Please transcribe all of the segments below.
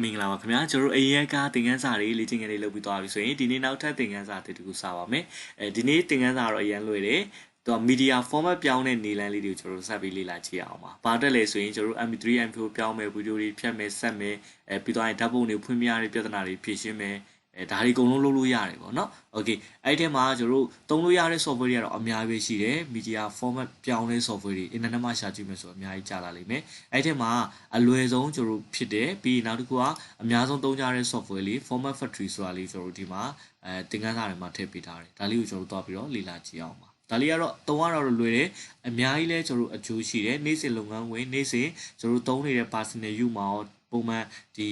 မင်္ဂလာပါခင်ဗျာကျွန်တော်တို့အရင်ကသင်ခန်းစာတွေလေ့ကျင့်ခန်းတွေလုပ်ပြီးသွားပြီဆိုရင်ဒီနေ့နောက်ထပ်သင်ခန်းစာတစ်ခုစပါမယ်အဲဒီနေ့သင်ခန်းစာတော့အရင်လွယ်တယ်တော့ media format ပြောင်းတဲ့နေလမ်းလေးတွေကိုကျွန်တော်တို့ဆက်ပြီးလေ့လာကြည့်အောင်ပါ။ဘာတက်လဲဆိုရင်ကျွန်တော်တို့ MP3 MP4 ပြောင်းမယ်ဗီဒီယိုတွေဖြတ်မယ်ဆက်မယ်အဲပြီးတော့ဓာတ်ပုံတွေဖွင့်ပြရတဲ့ပြဿနာတွေဖြေရှင်းမယ် အဲဒါတွေအကုန်လုံးလုပ်လို့ရတယ်ပေါ့နော်။ Okay အဲ့ဒီထဲမှာကျွန်တော်တို့သုံးလို့ရတဲ့ software တွေကတော့အများကြီးရှိတယ်။ media format ပြောင်းတဲ့ software တွေ internet မှာရှာကြည့်မယ်ဆိုတော့အများကြီးကြာလာလိမ့်မယ်။အဲ့ဒီထဲမှာအလွယ်ဆုံးကျွန်တော်တို့ဖြစ်တယ်ပြီးနောက်တစ်ခုကအများဆုံးသုံးကြတဲ့ software လေး format factory ဆိုတာလေးကျွန်တော်တို့ဒီမှာအဲသင်ခန်းစာတွေမှာထည့်ပေးထားတယ်။ဒါလေးကိုကျွန်တော်တို့သွားပြီးတော့လေ့လာကြည့်အောင်ပါ။ဒါလေးကတော့သုံးရတော့လွယ်တယ်အများကြီးလဲကျွန်တော်တို့အကျိုးရှိတယ်နေ့စဉ်လုပ်ငန်းဝင်နေ့စဉ်ကျွန်တော်တို့သုံးနေတဲ့ personal use မှာရောပုံမှန်ဒီ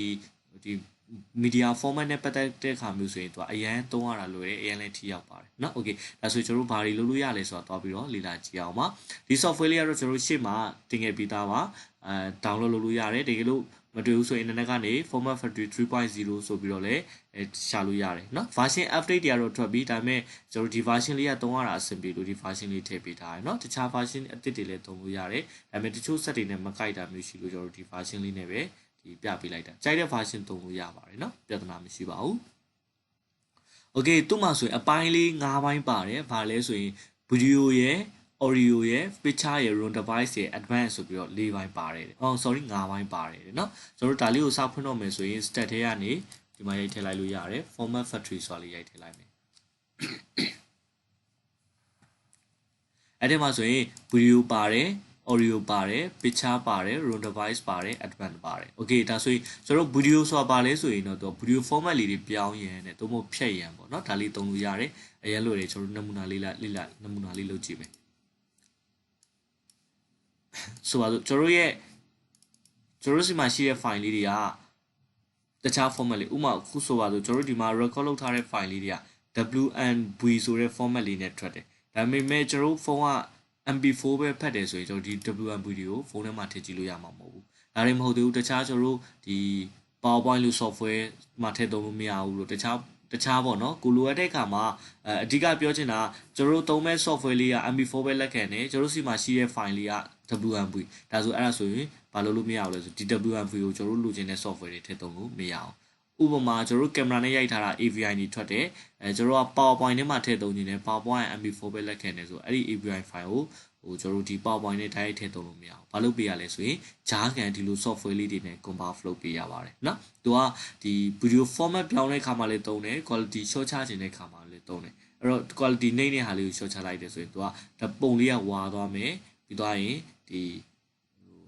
ဒီ media format နဲ့ပတ်သက်တဲ့ခါမျိုးဆိုရင်သူကအရန်သုံးရတာလွယ်တယ်အရန်လည်းထိရောက်ပါတယ်เนาะ okay ဒါဆိုကျွန်တော်တို့ဘာတွေလုပ်လို့ရလဲဆိုတာတွားပြီးတော့လေ့လာကြည့်အောင်ပါဒီ software လေးကတော့ကျွန်တော်တို့ရှေ့မှာတင်ခဲ့ပြီးသားပါအဲ download လုပ်လို့ရတယ်တကယ်လို့မတွေ့ဘူးဆိုရင် internet ကနေ format factory 3.0ဆိုပြီးတော့လည်းအဲရှာလို့ရတယ်เนาะ version update တွေကတော့ထွက်ပြီးဒါပေမဲ့ကျွန်တော်ဒီ version လေးကသုံးရတာအဆင်ပြေလို့ဒီ version လေးထည့်ပေးထားတယ်เนาะတခြား version အသစ်တွေလည်းသုံးလို့ရတယ်ဒါပေမဲ့တချို့ set တွေနဲ့မကိုက်တာမျိုးရှိလို့ကျွန်တော်ဒီ version လေးနဲ့ပဲ ဒီပြပေးလိုက်တာကြိုက်တဲ့ version သုံးလို့ရပါတယ်เนาะပြဿနာမရှိပါဘူး Okay သူ့မှာဆိုရင်အပိုင်းလေး၅ပိုင်းပါတယ်ဘာလဲဆိုရင် video ရယ် audio ရယ် picture ရယ် run device ရယ် advanced ဆိုပြီးတော့၄ပိုင်းပါတယ်။အော် sorry ၅ပိုင်းပါတယ်เนาะကျွန်တော်တို့ဒါလေးကိုစဖွင့်တော့မယ်ဆိုရင် stat ထဲကနေဒီမှာရိုက်ထည့်လိုက်လို့ရတယ် format factory ဆိုတာလေးရိုက်ထည့်လိုက်မယ်။အဲ့ဒီမှာဆိုရင် video ပါတယ် audio ပါတယ် picture ပါတယ် run device ပါတယ် advanced ပါတယ် okay ဒါဆိုရင်ကျွန်တော် video ဆိုတာပါလဲဆိုရင်တော့သူ video format လေးတွေပြောင်းရန်နဲ့သို့မဟုတ်ဖြတ်ရန်ပေါ့เนาะဒါလေးသုံးလို့ရတယ်အရင်လိုတွေကျွန်တော်နမူနာလေးလာလေးလာနမူနာလေးလုပ်ကြည့်မယ်ဆိုပါတော့ကျွန်တော်ရဲ့ကျွန်တော်စီမှာရှိတဲ့ file လေးတွေကတခြား format လေးဥပမာခုဆိုပါဆိုကျွန်တော်ဒီမှာ record လုပ်ထားတဲ့ file လေးတွေက WNV ဆိုတဲ့ format လေးနဲ့ထွက်တယ်ဒါပေမဲ့ကျွန်တော်ဖုန်းက MP4 ပဲဖတ်တယ်ဆိုရင်ကျွန်တော်ဒီ WM video ဖုန်းထဲမှာထည့်ကြည့်လို့ရမှာမဟုတ်ဘူး။ဒါတွေမဟုတ်သေးဘူးတခြားကျွန်တော်တို့ဒီ PowerPoint လို့ software မှာထည့်သုံးလို့မရဘူးလို့တခြားတခြားပေါ့နော်ကိုလိုအပ်တဲ့အခါမှာအအဓိကပြောချင်တာကျွန်တော်တို့သုံးမဲ့ software လေးက MP4 ပဲလက်ခံတယ်ကျွန်တော်တို့စီမှာရှိတဲ့ file လေးက WMV ဒါဆိုအဲ့ဒါဆိုရင်ဘာလို့လို့မရဘူးလဲဆိုဒီ WMV ကိုကျွန်တော်တို့လိုချင်တဲ့ software တွေထည့်သုံးလို့မရအောင် ဥပမာကျွန်တော်တို့ကင်မရာနဲ့ရိုက်ထားတာ AVI နေထွက်တယ်အဲကျွန်တော်က PowerPoint ထဲမှာထည့်သုံးနေတယ် PowerPoint MP4 ပဲလက်ခံတယ်ဆိုအဲ့ဒီ AVI file ကိုဟိုကျွန်တော်တို့ဒီ PowerPoint နဲ့ direct ထည့်သုံးလို့မရအောင်။ဘာလို့ပေးရလဲဆိုရင်ဂျားကန်ဒီလို software လေးတွေနဲ့ convert flow ပေးရပါတယ်နော်။သူကဒီ video format ပြောင်းတဲ့ခါမှလည်းသုံးတယ် quality ရှော့ချခြင်းတဲ့ခါမှလည်းသုံးတယ်။အဲ့တော့ quality နှိမ့်တဲ့ဟာလေးကိုရှော့ချလိုက်တယ်ဆိုရင်သူကဓပုံလေးကဝါသွားမယ်ပြီးသွားရင်ဒီ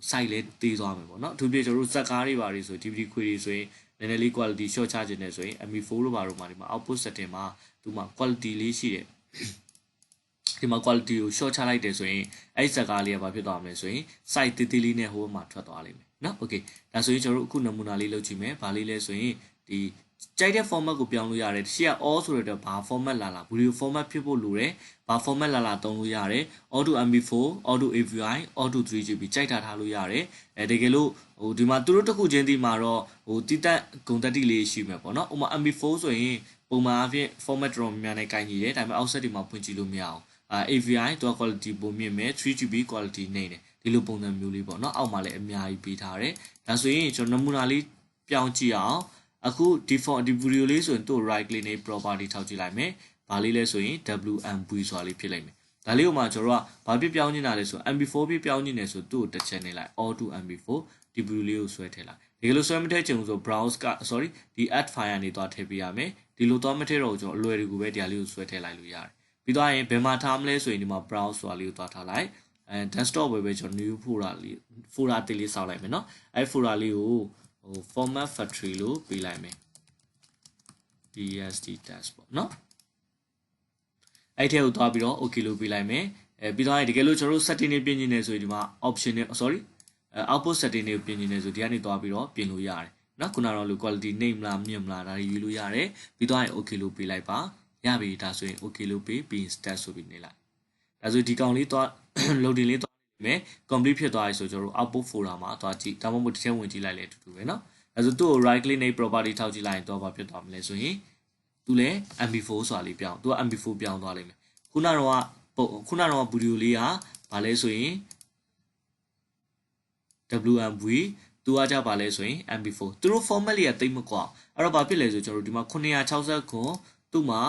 site လေးတေးသွားမယ်ပေါ့နော်။အထူးဖြင့်ကျွန်တော်တို့ဇက်ကားတွေပါတွေဆို DVD ခွေတွေဆိုရင် နည်းနည်းလေး quality ရှော့ချခြင်းနဲ့ဆိုရင် MP4 လို့ပါတော့မှာဒီမှာ output setting မှာသူမှာ quality လေးရှိတယ်ဒီမှာ quality ကို short ချလိုက်တယ်ဆိုရင်အဲ့ဒီစကားလေးကဘာဖြစ်သွားမလဲဆိုရင် site တေးသေးလေးနဲ့ဟိုဘက်မှာထွက်သွားလိမ့်မယ်နော် okay ဒါဆိုရင်ကျွန်တော်တို့အခုနမူနာလေးလုပ်ကြည့်မယ်ဘာလေးလဲဆိုရင်ဒီ ကြိုက်တဲ့ format ကိုပြောင်းလို့ရတယ်တရှိက all ဆိုတော့ဘာ format လာလာ video format ဖြစ်ဖို့လိုတယ်ဘာ format လာလာတုံးလို့ရတယ် auto mp4 auto avi auto 3gb ကြိုက်တာထားလို့ရတယ်အဲတကယ်လို့ဟိုဒီမှာသူတို့တစ်ခုချင်းဒီမှာတော့ဟိုတိတက်ဂုံတက်တိလေးရှိမှာပေါ့နော်ဥမာ mp4 ဆိုရင်ပုံမှန်အဖြစ် format တော်များနဲ့ကိုင်းကြီးတယ်ဒါပေမဲ့ offset ဒီမှာဖွင့်ကြည့်လို့မရအောင်အာ avi တော့ quality ပုံမြင့်မယ် 3gb quality နေတယ်ဒီလိုပုံစံမျိုးလေးပေါ့နော်အောက်မှာလည်းအများကြီးပေးထားတယ်ဒါဆိုရင်ကျွန်တော်နမူနာလေးပြောင်းကြည့်အောင် အခုဒီ for ဒီ video လေးဆိုရင်တို့ right click နဲ့ property ထောက်ကြည့်လိုက်မယ်။ဒါလေးလဲဆိုရင် WMV ဆိုတာလေးဖြစ်လိုက်မယ်။ဒါလေးကိုမှကျွန်တော်ကဘာပြပြောင်းနေတာလဲဆို MP4 ပြပြောင်းနေတယ်ဆိုတို့တစ်ချက်နေလိုက် all to MP4 ဒီ video လေးကိုဆွဲထည့်လိုက်။ဒီလိုဆွဲမထည့်ချင်ဘူးဆို browse က sorry ဒီ add file နေသွားထည့်ပေးရမယ်။ဒီလိုသွားမထည့်တော့ကျွန်တော်အလွယ်တကူပဲဒီဟာလေးကိုဆွဲထည့်လိုက်လို့ရတယ်။ပြီးတော့ရင်ဘယ်မှာထားမလဲဆိုရင်ဒီမှာ browse ဆိုတာလေးကိုသွားထားလိုက်။အဲ desktop ပဲပဲကျွန်တော် new folder လေး folder တစ်လေးစောက်လိုက်မယ်နော်။အဲ folder လေးကို ဟို format factory လို့ပေးလိုက်မယ် DSD test ပေါ့နော်အဲ့ထဲကိုသွားပြီးတော့ okay လို့ပေးလိုက်မယ်အဲပြီးတော့တကယ်လို့ကျွန်တော်တို့ setting တွေပြင်နေနေဆိုရင်ဒီမှာ option တွေ sorry output setting တွေပြင်နေနေဆိုဒီကနေသွားပြီးတော့ပြင်လို့ရတယ်နော်ခုနကတော့လို quality name မလားမြင်မလားဒါတွေယူလို့ရတယ်ပြီးတော့ okay လို့ပေးလိုက်ပါရပြီဒါဆိုရင် okay လို့ပေးပြီး start ဆိုပြီးနေလိုက်ဒါဆိုဒီကောင်လေးသွား loading လေး မယ် complete ဖြစ်သွားပြီဆိုကျွန်တော်တို့ output folder မှာသွားကြည့်ဒါမှမဟုတ်တစ်ချက်ဝင်ကြည့်လိုက်လဲအတူတူပဲเนาะဒါဆိုသူ့ကို right click နဲ့ property ထောက်ကြည့်လိုက်ရင်တော့ဘာဖြစ်သွားမလဲဆိုရင်သူလည်း mp4 ဆိုတာလေးပြောင်းသူက mp4 ပြောင်းသွားလိမ့်မယ်ခုနကတော့ခုနကတော့ဗီဒီယိုလေးကဘာလဲဆိုရင် WMV သူကကြပါလဲဆိုရင် MP4 သူတို့ format လေးကတိတ်မကွာအဲ့တော့ဘာဖြစ်လဲဆိုကျွန်တော်ဒီမှာ960သူ့မှာ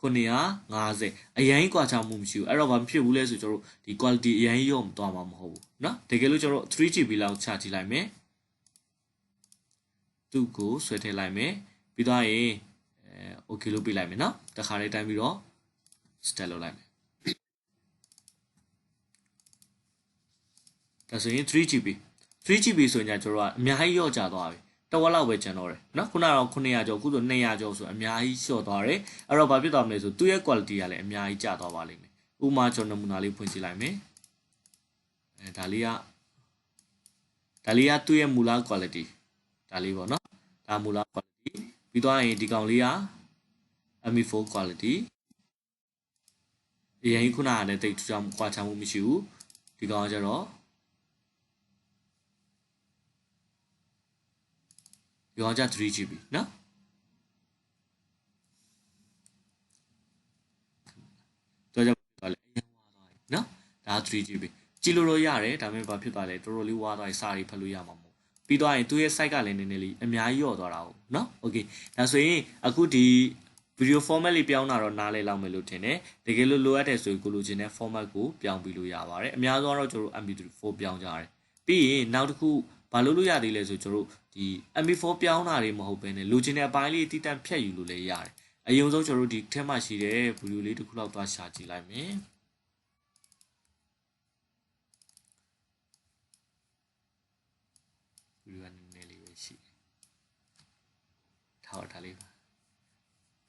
950အရင်ကွာချမှုမရှိဘူးအဲ့တော့ဘာဖြစ်ဘူးလဲဆိုကျွန်တော်ဒီ quality အရင်ရော့မသွားမှာမဟုတ်ဘူးเนาะတကယ်လို့ကျွန်တော် 3GB လောက်ချကြည့်လိုက်မယ်သူ့ကိုဆွဲထည့်လိုက်မယ်ပြီးတော့ရင်အဲ okay လို့ပြလိုက်မယ်เนาะတခါလေးတိုင်းပြီးတော့ start လုပ်လိုက်မယ်ဒါဆိုရင် 3GB 3GB ဆိုရင်ကျွန်တော်ကအများကြီးရော့ကျသွားပြီ တဝက်လောက်ပဲကျန်တော့တယ်နော်ခုနကတော့900ကျော်ခုဆို200ကျော်ဆိုအများကြီးလျှော့သွားတယ်အဲ့တော့ဘာဖြစ်သွားမလဲဆိုသူ့ရဲ့ quality ကလည်းအများကြီးကျသွားပါလိမ့်မယ်ဥမာကျွန်တော်နမူနာလေးဖွင့်ကြည့်လိုက်မယ်အဲဒါလေးကဒါလေးကသူ့ရဲ့မူလ quality ဒါလေးပေါ့နော်ဒါမူလ quality ပြီးသွားရင်ဒီကောင်လေးက ME4 quality အရင်ခုနကလည်းတိတ်ထူးခြားမှုခွာခြားမှုမရှိဘူးဒီကောင်ကကျတော့ ဒီကောင်ကျ 3GB နော်တော့ကြောင့်ပါလေအရင်ဝါသွားပြီနော်ဒါ 3GB ကြည့်လို့တော့ရတယ်ဒါပေမဲ့ဘာဖြစ်သွားလဲတော်တော်လေးဝါသွားရင်စာရီဖတ်လို့ရမှာမဟုတ်ပြီးသွားရင်သူ့ရဲ့ site ကလည်းနည်းနည်းလေးအများကြီးရော့သွားတာဟုတ်နော် okay ဒါဆိုရင်အခုဒီ video format လေးပြောင်းတာတော့နားလည်လောက်မယ်လို့ထင်တယ်တကယ်လို့လိုအပ်တယ်ဆိုရင်ကိုလိုချင်တဲ့ format ကိုပြောင်းပြီးလို့ရပါတယ်အများဆုံးတော့ကျွန်တော်တို့ MP4 ပြောင်းကြရတယ်ပြီးရင်နောက်တစ်ခု ဘာလို့လို့ရသေးလဲဆိုကျွန်တော်တို့ဒီ MP4 ပြောင်းတာတွေမဟုတ်ဘဲနဲ့လိုချင်တဲ့အပိုင်းလေးတည်တံ့ဖြတ်ယူလို့လည်းရတယ်အရင်ဆုံးကျွန်တော်တို့ဒီထဲမှာရှိတဲ့ video လေးတစ်ခုလောက်သွားရှာကြည့်လိုက်မယ်ဗီဒီယိုနည်းနည်းလေးပဲရှိတယ်ထားထားလေးပါ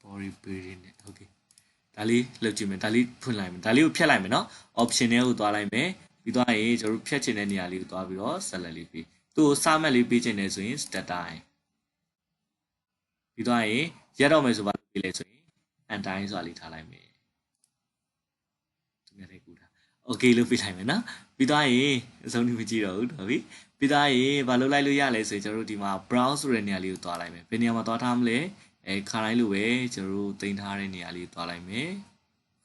body building နဲ့ okay ဒါလေးလုပ်ကြည့်မယ်ဒါလေးဖွင့်လိုက်မယ်ဒါလေးကိုဖြတ်လိုက်မယ်နော် option တွေကိုသွားလိုက်မယ်ပြီးသွားရင်ကျွန်တော်တို့ဖြတ်ချင်တဲ့နေရာလေးကိုသွားပြီးတော့ select လေးပြီး သူ့ကိုစာမက်လေးပေးချင်တယ်ဆိုရင် stat time ပြီးသွားရင်ရက်တော့မယ်ဆိုပါလို့ပေးလဲဆိုရင် and time ဆိုတာလေးထားလိုက်မယ်သူများတွေကူတာ okay လို့ပြလိုက်မယ်နော်ပြီးသွားရင်အဆုံးထိမကြည့်တော့ဘူးတော်ပြီပြီးသွားရင်ဘာလုပ်လိုက်လို့ရလဲဆိုရင်ကျွန်တော်တို့ဒီမှာ browse ဆိုတဲ့နေရာလေးကိုသွားလိုက်မယ်ဘယ်နေရာမှာသွားထားမလဲအဲခါတိုင်းလိုပဲကျွန်တော်တို့တင်ထားတဲ့နေရာလေးသွားလိုက်မယ်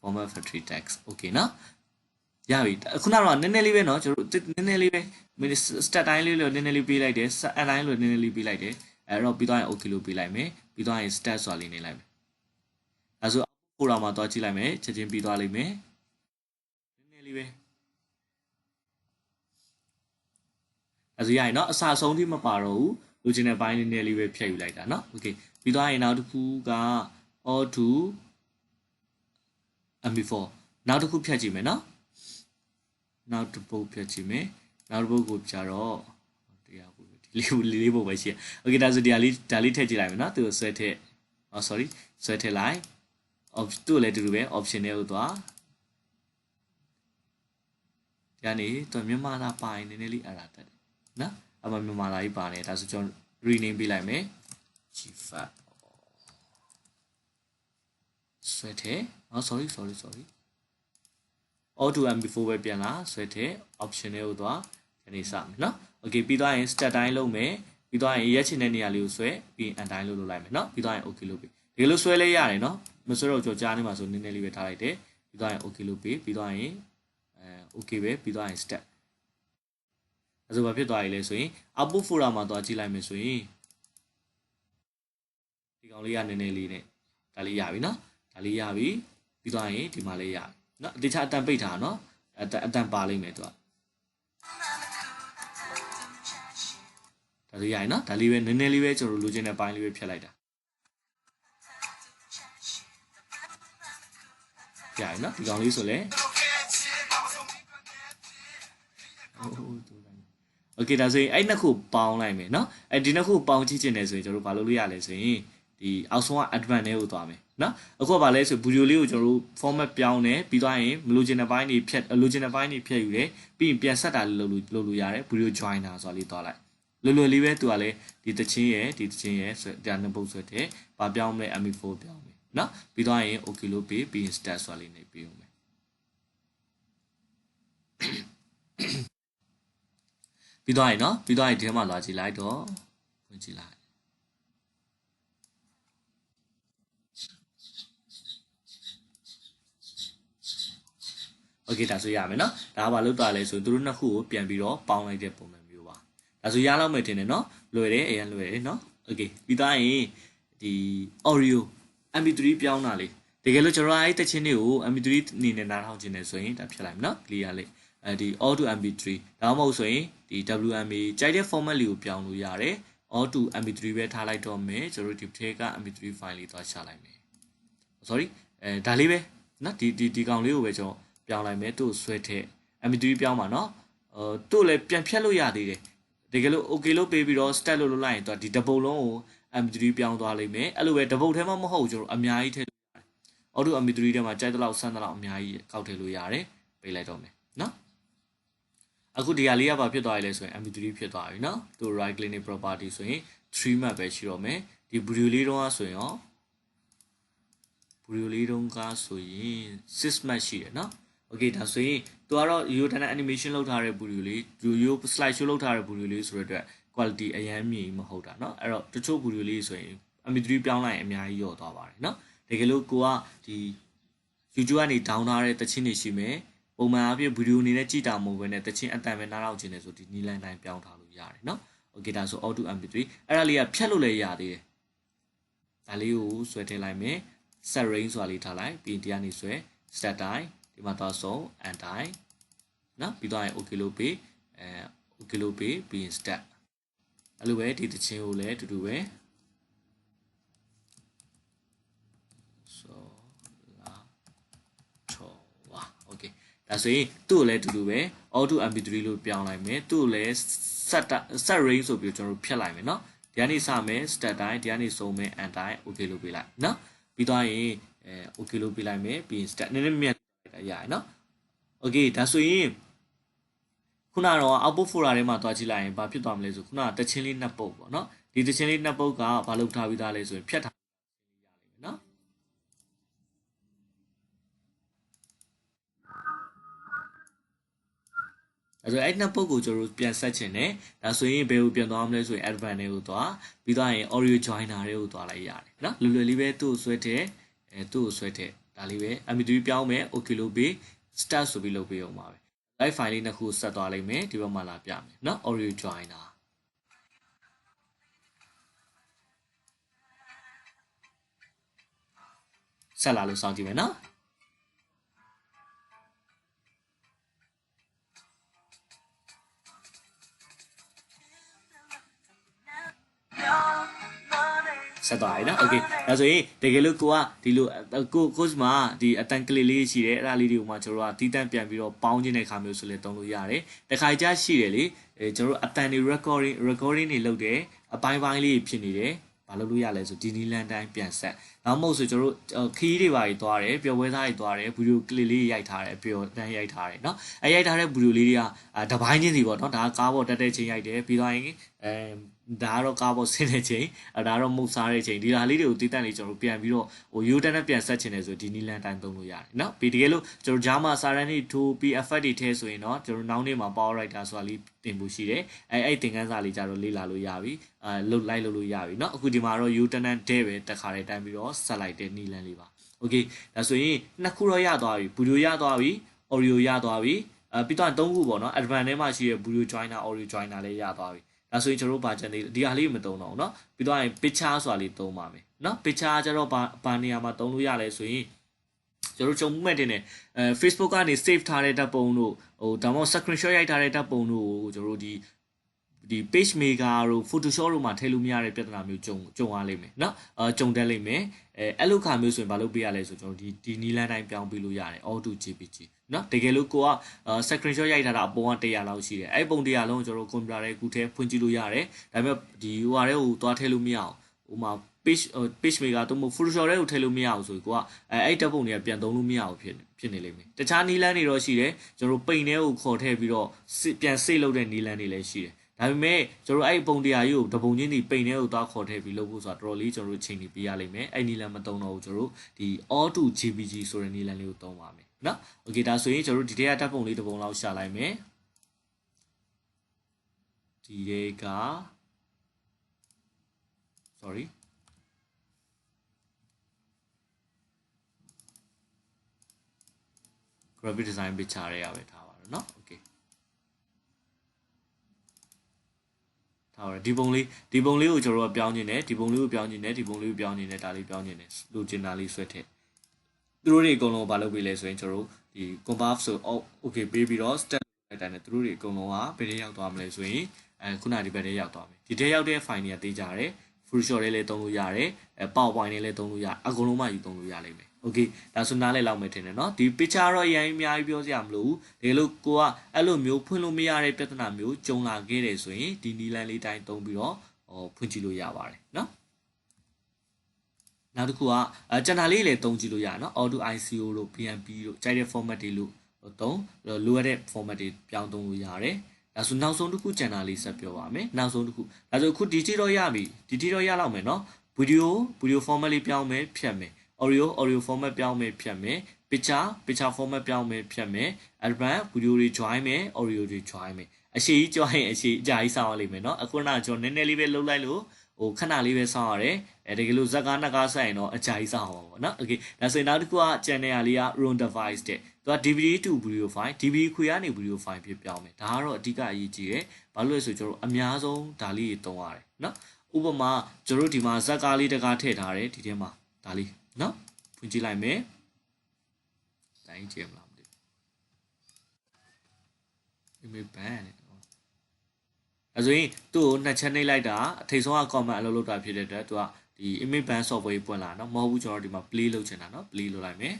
format factory text okay နော် ရပြီခုနကတော့နည်းနည်းလေးပဲเนาะကျွန်တော်တို့နည်းနည်းလေးပဲ stat တိုင်းလေးလို့နည်းနည်းလေးပေးလိုက်တယ် set တိုင်းလို့နည်းနည်းလေးပေးလိုက်တယ်အဲ့တော့ပြီးသွားရင် okay လို့ပေးလိုက်မယ်ပြီးသွားရင် stat ဆိုတာလေးနေလိုက်မယ်အဲဆို output မှာသွားကြည့်လိုက်မယ်ချက်ချင်းပြီးသွားလိမ့်မယ်နည်းနည်းလေးပဲအဲဆိုရရင်เนาะအစာဆုံးထိမပါတော့ဘူးလိုချင်တဲ့ဘိုင်းလေးနည်းလေးပဲဖြတ်ယူလိုက်တာเนาะ okay ပြီးသွားရင်နောက်တစ်ခုက auto mp4 နောက်တစ်ခုဖြတ်ကြည့်မယ်เนาะ နောက်တစ်ပုတ်ဖြတ်ကြည့်မယ်နောက်တစ်ပုတ်ကိုပြတော့တရားပုတ်ဒီလေးလေးပုတ်ပဲရှိရโอเคဒါဆိုဒီဟာလေးဒါလေးထည့်ကြည့်လိုက်မယ်เนาะသူကိုဆွဲထည့်အော် sorry ဆွဲထည့်လိုက် op သူ့လည်းတူတူပဲ option တွေကိုသွားဒီကနေသူမြန်မာလာပါရင်နည်းနည်းလေးအရာတက်တယ်နော်အမမြန်မာလာကြီးပါတယ်ဒါဆိုကျွန်တော် rename ပေးလိုက်မယ် gfat ဆွဲထည့်အော် sorry sorry sorry auto mp4 ပဲပြန်လာဆွဲထည့် option တွေကိုသွားဒီနေ့စမယ်နော် okay ပြီးသွားရင် stat တိုင်းလုပ်မယ်ပြီးသွားရင်ရက်ချင်တဲ့နေရာလေးကိုဆွဲပြီးရင် and တိုင်းလုပ်လုပ်လိုက်မယ်နော်ပြီးသွားရင် okay လုပ်ပြီဒီလိုဆွဲလဲရတယ်နော်မဆွဲတော့ကြော်ကြားနေမှာဆိုနည်းနည်းလေးပဲထားလိုက်တယ်ပြီးသွားရင် okay လုပ်ပြီပြီးသွားရင်အဲ okay ပဲပြီးသွားရင် stat အဲဆိုဘာဖြစ်သွားပြီလဲဆိုရင် output folder မှာသွားကြည့်လိုက်မယ်ဆိုရင်ဒီကောင်လေးကနည်းနည်းလေးနဲ့ဒါလေးရပြီနော်ဒါလေးရပြီပြီးသွားရင်ဒီမှာလေးရပြီ နော်တခြားအတန်ပိတ်ထားနော်အတန်အတန်ပါလိမ့်မယ်သူကဒါလေးရရင်နော်ဒါလေးပဲနည်းနည်းလေးပဲကျွန်တော်လိုချင်တဲ့ပိုင်းလေးပဲဖြတ်လိုက်တာရရင်နော်ဒီကောင်လေးဆိုလဲโอเคဒါဆိုရင်အဲ့နှစ်ခုပေါင်းလိုက်မယ်เนาะအဲ့ဒီနှစ်ခုပေါင်းကြည့်ချင်တယ်ဆိုရင်ကျွန်တော်တို့ဘာလုပ်လို့ရလဲဆိုရင်ဒီအောက်ဆုံးက advanced တွေကိုသွားမယ် နော်အခုကဘာလဲဆိုဗီဒီယိုလေးကိုကျွန်တော်တို့ format ပြောင်းတယ်ပြီးသွားရင်မလိုချင်တဲ့ဘိုင်းတွေဖြတ်လိုချင်တဲ့ဘိုင်းတွေဖြတ်ယူတယ်ပြီးရင်ပြန်ဆက်တာလေးလုပ်လို့လုပ်လို့ရတယ်ဗီဒီယို joiner ဆိုတာလေးသွားလိုက်လွယ်လွယ်လေးပဲသူကလည်းဒီတချင်းရယ်ဒီတချင်းရယ်ဆိုဒါနှစ်ပုတ်ဆွဲတယ်ဘာပြောင်းမလဲ ME4 ပြောင်းမယ်နော်ပြီးသွားရင် okay လို့ပြီးပြီးရင် stat ဆိုတာလေးနေပြီးအောင်မယ်ပြီးသွားရင်နော်ပြီးသွားရင်ဒီထဲမှာလာကြည့်လိုက်တော့ဖွင့်ကြည့်လိုက် โอเคဒါဆိုရမယ်เนาะဒါကဘာလို့တာလဲဆိုရင်တို့နှစ်ခုကိုပြန်ပြီးတော့ပေါင်းလိုက်တဲ့ပုံစံမျိုးပါ ဒါဆိုရလောက်မယ်ထင်တယ်နော်လွယ်တယ်အရင်လွယ်တယ်နော်โอเคပြီးသားရင်ဒီ Oreo MP3 ပြောင်းတာလေတကယ်လို့ကျွန်တော်အဲ့တချင်းတွေကို MP3 အနေနဲ့နားထောင်ခြင်းနဲ့ဆိုရင်ဒါဖြစ်လိုက်မယ်နော် clear လေးအဲဒီ all to mp3 ဒါမှမဟုတ်ဆိုရင်ဒီ wma ကြိုက်တဲ့ format လေးကိုပြောင်းလို့ရတယ် all to mp3 ပဲထားလိုက်တော့မယ်ကျွန်တော်တို့ဒီထဲက mp3 file လေးသွားချလိုက်မယ် sorry အဲဒါလေးပဲနော်ဒီဒီဒီကောင်လေးကိုပဲကျွန်တော် ပြောင်းလိုက်မယ်သူ့ဆွဲထည့် mp3 ပြောင်းပါနော်အဲသူ့လည်းပြန်ဖြတ်လို့ရသေးတယ်တကယ်လို့ okay လို့ပေးပြီးတော့ stat လို့လုပ်လိုက်ရင်တော့ဒီတပုတ်လုံးကို mp3 ပြောင်းသွားလိမ့်မယ်အဲ့လိုပဲတပုတ်ထဲမှာမဟုတ်ကျွန်တော်အများကြီးထည့်လို့ရတယ် auto mp3 ထဲမှာကြိုက်တဲ့လောက်ဆန်းတဲ့လောက်အများကြီးကောက်ထည့်လို့ရတယ်ပေးလိုက်တော့မယ်နော်အခုဒီဟာလေးကဘာဖြစ်သွားရလဲဆိုရင် mp3 ဖြစ်သွားပြီနော်သူ right click property ဆိုရင်3 map ပဲရှိတော့မယ်ဒီ video လေးတော့ဆိုရင်ရော video လေးတုန်းကဆိုရင် 6 match ရှိတယ်เนาะ okay ဒါဆိုရင်သူကတော့ Yo Dana animation လုပ်ထားတဲ့ video လေး Yo slide show လုပ်ထားတဲ့ video လေးဆိုတဲ့အတွက် quality အရန်မြင့်မဟုတ်တာเนาะအဲ့တော့တချို့ video လေးဆိုရင် MP3 ပြောင်းလိုက်ရင်အများကြီးရော့သွားပါတယ်เนาะတကယ်လို့ကိုကဒီ YouTube ကနေ down ထားတဲ့တခြင်းတွေရှိမယ်ပုံမှန်အဖြစ်ဗီဒီယိုအနေနဲ့ကြည့်တာမဟုတ်ဘဲနဲ့တခြင်းအတန်ပဲနားထောင်ခြင်းနဲ့ဆိုဒီနီလန်တိုင်းပြောင်းထားလို့ရတယ်เนาะ okay ဒါဆို auto mp3 အဲ့ဒါလေးကဖြတ်လို့လည်းရသေးတယ်ဒါလေးကိုဆွဲထည့်လိုက်မယ် set range ဆိုတာလေးထားလိုက်ပြီးရင်တရားနေဆွဲ stat time ဒီမှာသွားဆုံး anti နော်ပြီးသွားရင် okay လို့ပေးအဲ okay လို့ပေးပြီးရင် step အဲ့လိုပဲဒီတခြင်းကိုလည်းအတူတူပဲ so la cho wa okay ဒါဆိုရင်သူ့ကိုလည်းအတူတူပဲ auto mp3 လို့ပြောင်းလိုက်မယ်သူ့ကိုလည်း set set range ဆိုပြီးကျွန်တော်တို့ဖြတ်လိုက်မယ်နော်ဒီကနေစမယ် step တိုင်းဒီကနေစုံမယ် anti okay လို့ပေးလိုက်နော်ပြီးသွားရင်အဲ okay လို့ပေးလိုက်မယ်ပြီးရင် step နည်းနည်းမြန် ရရเนาะ okay ဒါဆိုရင်ခုနကတော့ output folder ထဲမှာတွားကြည့်လိုက်ရင်ဘာဖြစ်သွားမလဲဆိုခုနကတချင်းလေးနှစ်ပုတ်ပေါ့เนาะဒီတချင်းလေးနှစ်ပုတ်ကဘာလုပ်ထားပြီးသားလဲဆိုရင်ဖြတ်ထားရလိမ့်မယ်เนาะအဲဆိုအဲ့နှစ်ပုတ်ကိုကျွန်တော်တို့ပြန်ဆက်ချင်တယ်ဒါဆိုရင်ဘယ်ကိုပြန်သွားမလဲဆိုရင် advanced တွေကိုသွားပြီးသွားရင် Oreo joiner တွေကိုသွားလိုက်ရတယ်เนาะလွယ်လွယ်လေးပဲသူ့ကိုဆွဲထည့်အဲသူ့ကိုဆွဲထည့် ဒါလေးပဲ MP3 ပြောင်းမယ် okay လို့ပြီး start ဆိုပြီးလုပ်ပေးအောင်ပါပဲ live file လေးနှစ်ခုဆက်သွားလိမ့်မယ်ဒီဘက်မှာလာပြမယ်เนาะ Oreo joiner ဆက်လာလို့စောင့်ကြည့်မယ်เนาะ ဆက်သွားပြီနော်โอเคဒါဆိုရင်တကယ်လို့ကိုကဒီလိုကိုကို့မှာဒီအတန်ကလေးလေးရှိတယ်အဲ့ဒါလေးတွေကိုမှကျွန်တော်ကတီးတန့်ပြန်ပြီးတော့ပေါင်းခြင်းတဲ့ခါမျိုးဆိုလဲတုံးလို့ရတယ်တခါကြရှိတယ်လေအဲကျွန်တော်တို့အတန်တွေ recording recording တွေလုပ်တယ်အပိုင်းပိုင်းလေးဖြစ်နေတယ်ဘာလုပ်လို့ရလဲဆိုဒီနီလန်တိုင်းပြန်ဆက် နောက်မဟုတ်ဆိုကျွန်တော်တို့ခီးတွေပါကြီးသွားတယ်ပျော်ပွဲသားတွေသွားတယ်ဗီဒီယိုကလစ်လေးရိုက်ထားတယ်ပျော်တန်းရိုက်ထားတယ်เนาะအဲရိုက်ထားတဲ့ဗီဒီယိုလေးတွေကတပိုင်းချင်းစီပေါ့เนาะဒါကားပေါ်တက်တဲ့ချင်းရိုက်တယ်ပြီးတော့ရင်အဲဒါကတော့ကားပေါ်ဆင်းတဲ့ချိန်ဒါကတော့မုတ်စားတဲ့ချိန်ဒီဟာလေးတွေကိုတည်တန့်လေးကျွန်တော်တို့ပြန်ပြီးတော့ဟို U10 နဲ့ပြန်ဆက်ချင်တယ်ဆိုဒီနီလန်တိုင်းသုံးလို့ရတယ်เนาะပြီးတကယ်လို့ကျွန်တော်ဂျားမှာစာရန်တွေထိုးပြီး effect တွေထည့်ဆိုရင်တော့ကျွန်တော်နောက်နေ့မှာ power writer ဆိုတာလေးတင်ဖို့ရှိတယ်အဲအဲ့သင်ခန်းစာလေးကြတော့လေ့လာလို့ရပြီအဲလုတ်လိုက်လို့လို့ရပြီเนาะအခုဒီမှာတော့ U10 နဲ့တဲ့ပဲတခါတည်းတိုင်းပြီးတော့ ဆက်လိုက်တဲ့နီလန်လေးပါโอเคဒါဆိုရင်နှစ်ခုတော့ရသွားပြီဗီဒီယိုရသွားပြီ audio ရသွားပြီအဲပြီးတော့သုံးခုပေါ့နော် advanced ထဲမှာရှိတဲ့ video joiner audio joiner လည်းရသွားပြီဒါဆိုရင်ကျွန်တော်တို့ဘာချန်နေဒီဟာလေးမသုံးတော့ဘူးเนาะပြီးတော့ရင် picture ဆိုတာလေးသုံးပါမယ်เนาะ picture ကျတော့ဘာဘာနေရာမှာသုံးလို့ရလဲဆိုရင်ကျွန်တော်ကြုံမှုမဲ့တင်နေအဲ Facebook ကနေ save ထားတဲ့ဓာတ်ပုံတို့ဟိုဒါမှမဟုတ် screenshot ရိုက်ထားတဲ့ဓာတ်ပုံတို့ကိုကျွန်တော်တို့ဒီ ဒီ page maker တို့ photoshop တို့မှာထည့်လို့မရတဲ့ပြဿနာမျိုးကြုံကြုံရလိမ့်မယ်เนาะအဲကြုံတက်လိမ့်မယ်အဲအဲ့လိုခါမျိုးဆိုရင်ဘာလုပ်ပေးရလဲဆိုကျွန်တော်ဒီဒီနီလန်တိုင်းပြောင်းပေးလို့ရတယ် auto jpg เนาะတကယ်လို့ကိုက screenshot ရိုက်ထားတာအပေါ်က100လောက်ရှိတယ်အဲ့ပုံ100လုံးကျွန်တော်ကွန်ပျူတာထဲကူထဲဖွင့်ကြည့်လို့ရတယ်ဒါပေမဲ့ဒီဟိုဟာထဲကိုသွားထည့်လို့မရအောင်ဟိုမှာ page page maker တို့မို့ photoshop ထဲကိုထည့်လို့မရအောင်ဆိုကိုကအဲအဲ့တပ်ပုံတွေကပြန်သုံးလို့မရအောင်ဖြစ်ဖြစ်နေလိမ့်မယ်တခြားနီလန်းတွေတော့ရှိတယ်ကျွန်တော်ပိန်ထဲကိုခေါ်ထည့်ပြီးတော့ပြန်စိတ်လုပ်တဲ့နီလန်းတွေလည်းရှိတယ် ဒါပေမဲ့ကျွန်တော်အဲ့ပုံတရားကြီးကိုတပုံချင်းဒီပိန်ထဲကိုသွားခေါ်ထည့်ပြီးလုပ်ဖို့ဆိုတာတော်တော်လေးကျွန်တော်တို့ချိန်နေပြရလိမ့်မယ်အဲ့နီလန်မသုံးတော့ဘူးကျွန်တော်တို့ဒီ all to jpg ဆိုတဲ့နီလန်လေးကိုသုံးပါမယ်เนาะโอเคဒါဆိုရင်ကျွန်တော်တို့ဒီထဲကတပ်ပုံလေးတစ်ပုံလောက်ရှာလိုက်မယ်ဒီထဲက sorry graphic design ပစ်ချရဲရပဲထားပါတော့เนาะ ထားပါတော့ဒီပုံလေးဒီပုံလေးကိုကျွန်တော်တို့ကပြောင်းနေတယ်ဒီပုံလေးကိုပြောင်းနေတယ်ဒီပုံလေးကိုပြောင်းနေတယ်ဒါလေးပြောင်းနေတယ်လိုချင်တာလေးဆွဲထည့်သူတို့တွေအကုန်လုံးဘာလုပ်ပေးလဲဆိုရင်ကျွန်တော်တို့ဒီ converse ဆို okay ပေးပြီးတော့ step လိုက်တိုင်းနဲ့သူတို့တွေအကုန်လုံးကဘယ်ထဲရောက်သွားမလဲဆိုရင်အဲခုနဒီဘက်ထဲရောက်သွားမယ်ဒီထဲရောက်တဲ့ file တွေကတေးကြတယ် full shot လေးလည်းသုံးလို့ရတယ်အဲ powerpoint လေးလည်းသုံးလို့ရအကုန်လုံးမှယူသုံးလို့ရလိမ့်မယ် okay ဒါဆိုနားလည်လောက်မယ်ထင်တယ်เนาะဒီ picture တော့အရင်အများကြီးပြောစရာမလိုဘူးဒီလိုကိုကအဲ့လိုမျိုးဖွင့်လို့မရတဲ့ပြဿနာမျိုးကြုံလာခဲ့တယ်ဆိုရင်ဒီနီလန်လေးတိုင်းသုံးပြီးတော့ဟောဖွင့်ကြည့်လို့ရပါတယ်เนาะနောက်တစ်ခုကအဲကျန်တာလေးလည်းသုံးကြည့်လို့ရနော် auto ICO လို့ PNP လို့ကြိုက်တဲ့ format တွေလို့သုံးလိုအပ်တဲ့ format တွေပြောင်းသုံးလို့ရတယ်ဒါဆိုနောက်ဆုံးတစ်ခုကျန်တာလေးဆက်ပြောပါမယ်နောက်ဆုံးတစ်ခုဒါဆိုအခုဒီတိတော့ရပြီဒီတိတော့ရလောက်မယ်နော်ဗီဒီယိုဗီဒီယို format လေးပြောင်းမယ်ဖြတ်မယ် audio audio format ပြောင်းမယ်ဖြတ်မယ် picture picture format ပြောင်းမယ်ဖြတ်မယ် advanced video တွေ join မယ် audio တွေ join မယ်အရှိကြီး join အရှိအကြာကြီးစောင့်ရလိမ့်မယ်เนาะအခုနကကျွန်တော်နည်းနည်းလေးပဲလှုပ်လိုက်လို့ဟိုခဏလေးပဲစောင့်ရတယ်အဲတကယ်လို့ဇက်ကားနှစ်ကားဆက်ရင်တော့အကြာကြီးစောင့်အောင်ပါเนาะ okay ဒါဆိုရင်နောက်တစ်ခုက channel လေးက run device တဲ့သူက DVD to video file DVD ခွေကနေ video file ဖြစ်ပြောင်းမယ်ဒါကတော့အဓိကအရေးကြီးတယ်ဘာလို့လဲဆိုကျွန်တော်အများဆုံးဒါလေးတွေသုံးရတယ်เนาะဥပမာကျွန်တော်တို့ဒီမှာဇက်ကားလေးတကားထည့်ထားတယ်ဒီထဲမှာဒါလေး နော်ဖွင့်ကြည့်လိုက်မယ်တိုင်းကျဲမလားမသိဘူး image ban နဲ့အဲဆိုရင်သူ့ကိုနှစ်ချက်နှိပ်လိုက်တာအထိတ်ဆုံးက comment အလုပ်လုပ်တာဖြစ်တဲ့အတွက်သူကဒီ image ban software ပွင့်လာနော်မဟုတ်ဘူးကျွန်တော်ဒီမှာ play လုပ်ချင်တာနော် play လုပ်လိုက်မယ်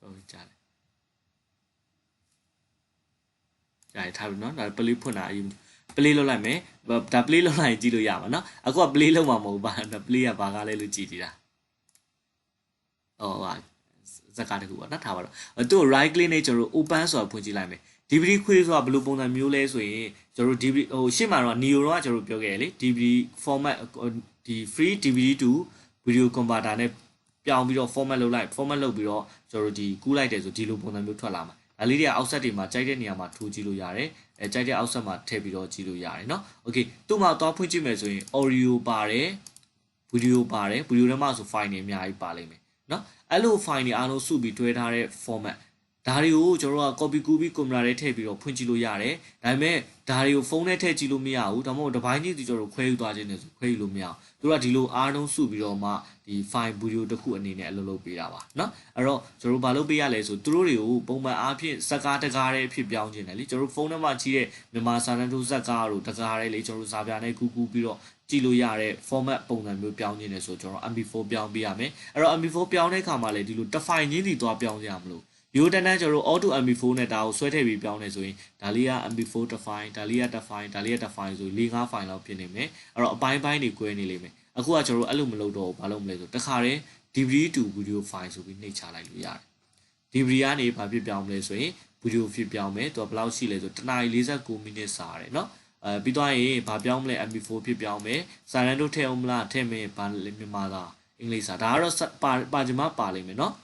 တော့ကြားတယ် ဒါထားလို့နော်ဒါ play ဖွင့်တာအရင် play လောက်လိုက်မယ်ဒါ play လောက်လိုက်ကြည့်လို့ရပါနော်အခုက play လောက်မှာမဟုတ်ပါဒါ play ကဘာကားလဲလို့ကြည့်နေတာဟောဟာဇက်ကားတခုပေါ့နော်ထားပါတော့သူ့ right click နဲ့ကျွန်တော် open ဆိုတာဖွင့်ကြည့်လိုက်မယ် DVD ခွေးဆိုတာဘယ်လိုပုံစံမျိုးလဲဆိုရင်ကျွန်တော် DVD ဟိုရှေ့မှာတော့ Neo တော့ကျွန်တော်ပြောခဲ့ရလေ DVD format ဒီ free DVD to video converter နဲ့ပြောင်းပြီးတော့ format လုပ်လိုက် format လုပ်ပြီးတော့ကျွန်တော်ဒီကူးလိုက်တယ်ဆိုဒီလိုပုံစံမျိုးထွက်လာမှာ ဒါလေးတွေကအောက်ဆက်တွေမှာကြိုက်တဲ့နေရာမှာထိုးကြည့်လို့ရတယ်အဲကြိုက်တဲ့အောက်ဆက်မှာထည့်ပြီးတော့ကြည့်လို့ရတယ်เนาะโอเคသူ့မှာသွားဖွင့်ကြည့်မယ်ဆိုရင် audio ပါတယ် video ပါတယ် video ထဲမှာဆို file တွေအများကြီးပါလိမ့်မယ်เนาะအဲ့လို file တွေအားလုံးစုပြီးတွဲထားတဲ့ format ဒါတွေကိုကျွန်တော်တို့က copy ကူးပြီး camera ထဲထည့်ပြီးတော့ဖွင့်ကြည့်လို့ရတယ်ဒါပေမဲ့ဒါတွေကိုဖုန်းထဲထည့်ကြည့်လို့မရဘူးဒါမှမဟုတ် device ကြီးစီကျွန်တော်တို့ခွဲယူသွားခြင်းနဲ့ဆိုခွဲယူလို့မရအောင် သူတို့ကဒီလိုအားလုံးစုပြီးတော့မှဒီ file video တစ်ခုအနေနဲ့အလုပ်လုပ်ပေးတာပါเนาะအဲ့တော့ကျွန်တော်တို့ဘာလုပ်ပေးရလဲဆိုသူတို့တွေကိုပုံမှန်အားဖြင့်စကားတကားတွေဖြစ်ပြောင်းခြင်းတယ်လေကျွန်တော်တို့ဖုန်းထဲမှာကြီးတဲ့မြန်မာစာတန်းထိုးစကားတို့တကားတွေလေကျွန်တော်တို့စာပြနဲ့ကူးကူးပြီးတော့ကြည့်လို့ရတဲ့ format ပုံစံမျိုးပြောင်းခြင်းတယ်ဆိုကျွန်တော် MP4 ပြောင်းပေးရမယ်အဲ့တော့ MP4 ပြောင်းတဲ့အခါမှာလေဒီလိုတစ် file ချင်းစီသွားပြောင်းကြရမလို့ ရိုးတန်းတန်းကျွန်တော်တို့ auto mp4 နဲ့ဒါကိုဆွဲထည့်ပြီးပြောင်းနေဆိုရင်ဒါလေးက mp4 တစ်ဖိုင်ဒါလေးကတစ်ဖိုင်ဒါလေးကတစ်ဖိုင်ဆို၄၅ဖိုင်လောက်ဖြစ်နေမယ်အဲ့တော့အပိုင်းပိုင်းတွေ क्वे နေလိမ့်မယ်အခုကကျွန်တော်တို့အဲ့လိုမလုပ်တော့ဘူးဘာလို့မလဲဆိုတခါတည်း dvd to video file ဆိုပြီးနှိပ်ချလိုက်လို့ရတယ် dvd ကနေဘာဖြစ်ပြောင်းမလဲဆိုရင်ဗီဒီယိုဖြစ်ပြောင်းမယ်သူကဘယ်လောက်ရှိလဲဆိုတနာရီ49မိနစ်စာရတယ်နော်အဲပြီးတော့ရင်ဘာပြောင်းမလဲ MP4 ဖြစ်ပြောင်းမယ်စာရန်တို့ထည့်အောင်မလားထည့်မယ်ဘာမြန်မာသာအင်္ဂလိပ်စာဒါကတော့ပါပါဂျမပါလိမ့်မယ်နော်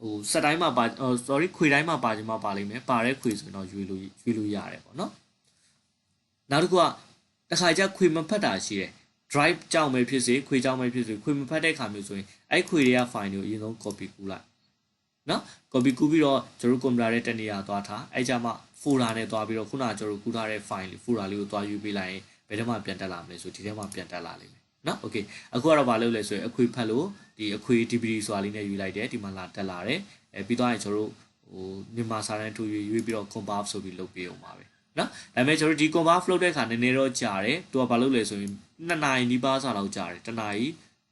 ဟိုစက်တိုင်းမှာပါ sorry ခွေတိုင်းမှာပါခြင်းမှာပါလိမ့်မယ်ပါတဲ့ခွေဆိုတော့ရွေလို့ရွေလို့ရတယ်ပေါ့နော်နောက်တစ်ခုကတခါကျခွေမဖတ်တာရှိတယ် drive ကြောင့်ပဲဖြစ်စေခွေကြောင့်ပဲဖြစ်စေခွေမဖတ်တဲ့ခါမျိုးဆိုရင်အဲ့ခွေတွေက file တွေကိုအရင်ဆုံး copy ကူးလိုက်နော် copy ကူးပြီးတော့ကျွန်တော်ကွန်ပျူတာရဲ့တနေရာသွားထားအဲ့ကြမှာ folder နဲ့သွားပြီးတော့ခုနကကျွန်တော်ကူးထားတဲ့ file folder လေးကိုသွားယူပေးလိုက်ရင်ဘယ်တော့မှပြန်တက်လာမလဲဆိုဒီထဲမှာပြန်တက်လာလိမ့်မယ် နော် okay အခုကတော့မလုပ်လဲဆိုရင်အခွေဖတ်လို့ဒီအခွေ DVD ဆိုတာလေးနဲ့ယူလိုက်တယ်ဒီမှာလာတက်လာတယ်အဲပြီးတော့ရင်ကျွန်တော်တို့ဟိုမြန်မာစာတန်းထူရွေးပြီးတော့ convert ဆိုပြီးလုပ်ပေးအောင်ပါပဲနော်ဒါပေမဲ့ကျွန်တော်ဒီ convert float တဲ့ခါနည်းနည်းတော့ကြာတယ်သူကဘာလုပ်လဲဆိုရင်2နာရီနီးပါးစာလောက်ကြာတယ်1နာရီ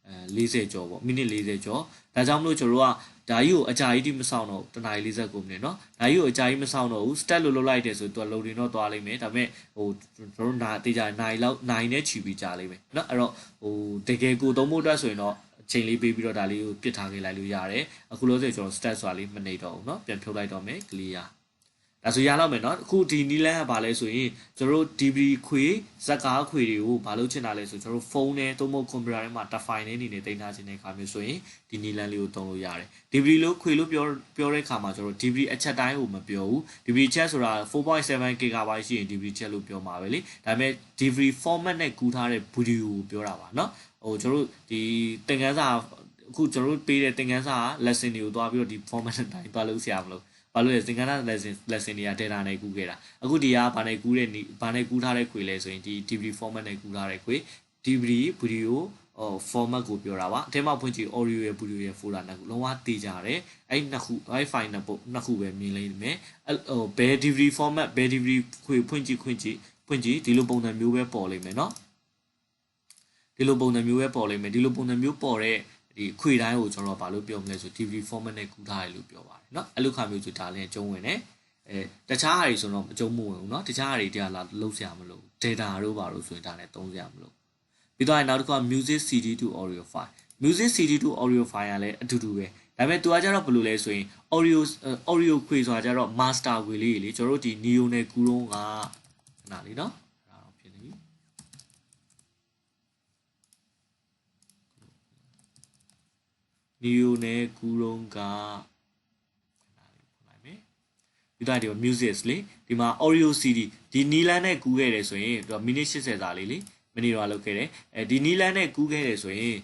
အဲ40ကျော်ပေါ့မိနစ်40ကျော်ဒါကြောင့်မလို့ကျွန်တော်တို့က ဒါကြီးကိုအကြာကြီးတိမဆောင်တော့တနားရီ49မိနစ်เนาะဒါကြီးကိုအကြာကြီးမဆောင်တော့ဘူး stat လို့လုပ်လိုက်တယ်ဆိုတော့ loading တော့သွားလိမ့်မယ်ဒါပေမဲ့ဟိုကျွန်တော်တို့နာတေးကြနိုင်လောက်နိုင်နဲ့ချီပြီးကြာလိမ့်မယ်เนาะအဲ့တော့ဟိုတကယ်ကိုသုံးဖို့အတွက်ဆိုရင်တော့အချိန်လေးပေးပြီးတော့ဒါလေးကိုပြစ်ထားခဲ့လိုက်လို့ရတယ်အခုလို့ဆိုကျွန်တော် stat ဆိုတာလေးမနေတော့ဘူးเนาะပြန်ဖြုတ်လိုက်တော့မယ် clear အဲဆိုရလောက်မယ်နော်အခုဒီနီလန်းကဘာလဲဆိုရင်ကျွန်တော်တို့ DB ခွေဇက်ကားခွေတွေကိုဘာလို့ချင်တာလဲဆိုကျွန်တော်တို့ဖုန်းနဲ့သို့မဟုတ်ကွန်ပျူတာထဲမှာ define နဲ့အနေနဲ့တင်ထားခြင်းတဲ့အခါမျိုးဆိုရင်ဒီနီလန်းလေးကိုတုံးလို့ရတယ် DB လို့ခွေလို့ပြောပြောတဲ့အခါမှာကျွန်တော်တို့ DB အချက်တိုင်းကိုမပြောဘူး DB ချက်ဆိုတာ4.7 GB ရှိရင် DB ချက်လို့ပြောမှာပဲလေဒါပေမဲ့ DB format နဲ့ကူးထားတဲ့ video ကိုပြောတာပါနော်ဟိုကျွန်တော်တို့ဒီသင်ခန်းစာအခုကျွန်တော်တို့ပေးတဲ့သင်ခန်းစာ lesson တွေကိုသွားပြီးတော့ဒီ format တိုင်းသွားလို့ဆရာမလို့ ဘာလို့လဲသင်ခန်းစာ lesson lesson တွေက data နဲ့ကူးခဲ့တာအခုဒီကဘာနဲ့ကူးတဲ့ဘာနဲ့ကူးထားတဲ့ခွေလဲဆိုရင်ဒီ DVD format နဲ့ကူးထားတဲ့ခွေ DVD video ဟို format ကိုပြောတာပါအထက်မှာဖွင့်ကြည့် audio ရဲ့ video ရဲ့ folder နှစ်ခုလုံးဝတည်ကြတယ်အဲ့နှစ်ခု wifi နှစ်ပုတ်နှစ်ခုပဲမြင်လိမ့်မယ်အဲ့ဟိုဘယ် DVD format ဘယ် DVD ခွေဖွင့်ကြည့်ခွင့်ကြည့်ဖွင့်ကြည့်ဒီလိုပုံစံမျိုးပဲပေါ်လိမ့်မယ်เนาะဒီလိုပုံစံမျိုးပဲပေါ်လိမ့်မယ်ဒီလိုပုံစံမျိုးပေါ်တဲ့ ဒီခွေတိုင်းကိုကျွန်တော်ဘာလို့ပြောမလဲဆို DVD format နဲ့ကူးထားတယ်လို့ပြောပါတယ်เนาะအဲ့လိုခါမျိုးဆိုဒါလည်းအကျုံးဝင်တယ်အဲတခြားဟာတွေဆိုတော့အကျုံးမဝင်ဘူးเนาะတခြားဟာတွေတရားလာလုံးဆရာမလို့ data တို့ဘာလို့ဆိုရင်ဒါလည်းသုံးဆရာမလို့ပြီးတော့နောက်တစ်ခါ music CD to audio file music CD to audio file ကလည်းအတူတူပဲဒါပေမဲ့သူကကြတော့ဘယ်လိုလဲဆိုရင် audio audio ခွေဆိုတာကြတော့ master ခွေလေးလေကျွန်တော်တို့ဒီ neo နဲ့ကူရုံးကခဏလေးเนาะ neo နဲ့ကူရုံးကခဏလေးဖွင့်လိုက်မယ်ဒီတိုင်းဒီမှာ music လေဒီမှာ audio CD ဒီနီလန်နဲ့ကူးခဲ့တယ်ဆိုရင်ဒီမိနစ်80စာလေးလေမနေ့တော့လုပ်ခဲ့တယ်အဲဒီနီလန်နဲ့ကူးခဲ့တယ်ဆိုရင်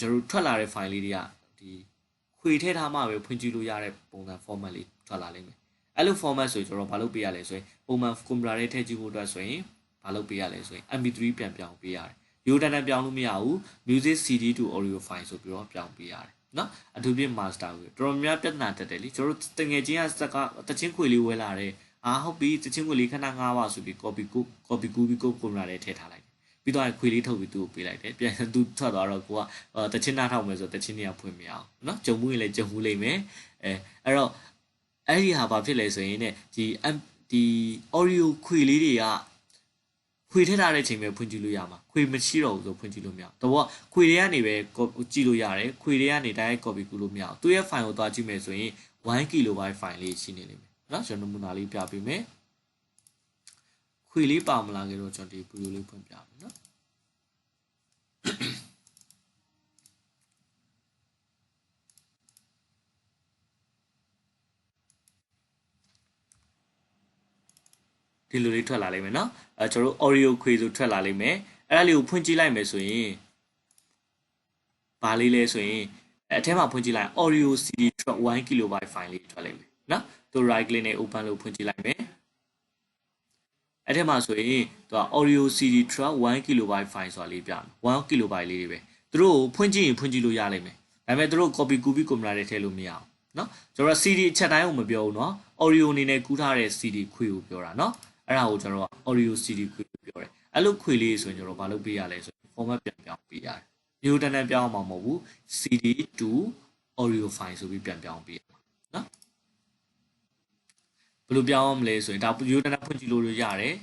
ကျွန်တော်တို့ထွက်လာတဲ့ file လေးတွေကဒီခွေထည့်ထားမှပဲဖွင့်ကြည့်လို့ရတဲ့ပုံစံ format လေးထွက်လာလိမ့်မယ်အဲ့လို format ဆိုကျွန်တော်ဘာလုပ်ပေးရလဲဆိုရင်ပုံမှန် computer ထဲထည့်ကြည့်ဖို့အတွက်ဆိုရင်ဘာလုပ်ပေးရလဲဆိုရင် MP3 ပြန်ပြောင်းပေးရတယ်ရိုးတန်းတန်းပြောင်းလို့မရဘူး music CD to audio file ဆိုပြီးတော့ပြောင်းပေးရတယ် နော်အထူးဖြင့် master ကိုတော်တော်များပြဿနာတက်တယ်လीကျွန်တော်တငယ်ချင်းကစက်ကတချင်းခွေလေးဝဲလာတယ်အာဟုတ်ပြီတချင်းခွေလေးခဏငားပါဆိုပြီး copy ကို copy ကူးပြီးကိုကွန်ပျူတာထဲထည့်ထားလိုက်ပြီးတော့ခွေလေးထုတ်ပြီးသူ့ကိုပေးလိုက်တယ်ပြန်သူထွက်သွားတော့ကိုကတချင်းနားထောက်မယ်ဆိုတချင်းတွေကဖွင့်မရအောင်နော်ကြုံမှုရင်လည်းကြုံမှုလိမ့်မယ်အဲအဲ့တော့အဲ့ဒီဟာဘာဖြစ်လဲဆိုရင်ねဒီဒီ audio ခွေလေးတွေက ခွေထည့်ထားတဲ့အချိန်ပဲဖွင့်ကြည့်လို့ရမှာခွေမရှိတော့ဘူးဆိုဖွင့်ကြည့်လို့မရတော့ဘောခွေတွေကနေပဲကြည့်လို့ရတယ်ခွေတွေကနေတိုင်း copy ကူလို့မရသူ့ရဲ့ file ကိုသွားကြည့်မယ်ဆိုရင်1 kilobyte file လေးရှိနေလိမ့်မယ်နော်ကျွန်တော်နမူနာလေးပြပေးမယ်ခွေလေးပါမလာခဲ့တော့ကျွန်တော်ဒီဗီဒီယိုလေးဖွင့်ပြမယ်နော် ဒီလိုလေးထွက်လာလိမ့်မယ်နော်အဲကျွန်တော်တို့ Oreo ခွေဆိုထွက်လာလိမ့်မယ်အဲ့ဒါလေးကိုဖွင့်ကြည့်လိုက်မယ်ဆိုရင်ဘာလေးလဲဆိုရင်အထဲမှာဖွင့်ကြည့်လိုက် Oreo CD track 1 KB file လေးထွက်လိမ့်မယ်နော်သူ right click နဲ့ open လို့ဖွင့်ကြည့်လိုက်မယ်အဲ့ထဲမှာဆိုရင်သူက Oreo CD track 1 KB file ဆိုတာလေးပြမယ်1 KB လေးတွေပဲသူတို့ဖွင့်ကြည့်ရင်ဖွင့်ကြည့်လို့ရလိမ့်မယ်ဒါပေမဲ့သူတို့ copy ကူပြီးကွန်ပျူတာထဲထည့်လို့မရအောင်နော်ကျွန်တော် CD အချက်တိုင်းကိုမပြောဘူးနော် Oreo အနေနဲ့ကူးထားတဲ့ CD ခွေကိုပြောတာနော် အဲ့ဒါကိုကျွန်တော်က Oreo CD ခွေကိုပြောတယ်အဲ့လိုခွေလေးဆိုရင်ကျွန်တော်ဘာလုပ်ပေးရလဲဆိုရင် format ပြန်ပြောင်းပေးရတယ်မျိုးတန်းတန်းပြောင်းအောင်မဟုတ်ဘူး CD to Oreo file ဆိုပြီးပြန်ပြောင်းပေးရမှာနော်ဘယ်လိုပြောင်းအောင်မလဲဆိုရင်ဒါမျိုးတန်းတန်းဖွင့်ကြည့်လို့ရရတယ်